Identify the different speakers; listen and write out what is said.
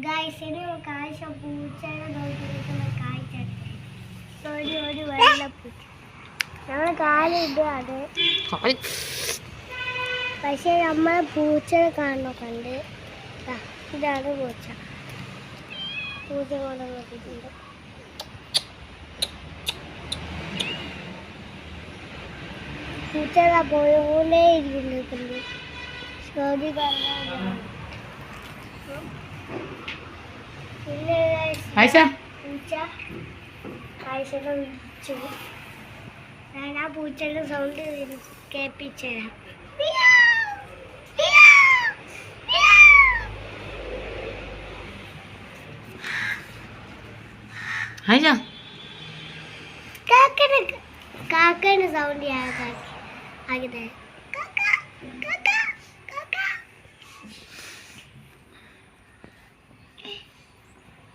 Speaker 1: ഗൈസിന് കാഴ്ച നോക്കിയിരിക്കുന്ന കാഴ്ച ഒരു ഒരു വെള്ളപ്പൂച്ച ഞങ്ങൾ കാലിടുകയാണ് പക്ഷെ നമ്മൾ പൂച്ചയെ കാണണം കണ്ട് ഇതാണ് പൂച്ച. പൂച്ച കൊണ്ട് നോക്കിയിട്ടുണ്ട്. പൂച്ച പോയോണ്ടേ ഇരിക്കുന്നു ശ്രോതി പറഞ്ഞു
Speaker 2: ആയിഷ?
Speaker 1: കാഴ്ചകൾ വിളിച്ചു. ഞാൻ ആ പൂച്ചയുടെ സൗണ്ട് കേൾപ്പിച്ചുതരാം.
Speaker 2: ആയിഷ?
Speaker 1: കാക്കയുടെ കാക്കയുടെ സൗണ്ട് ഞാൻ ആക്കിയത്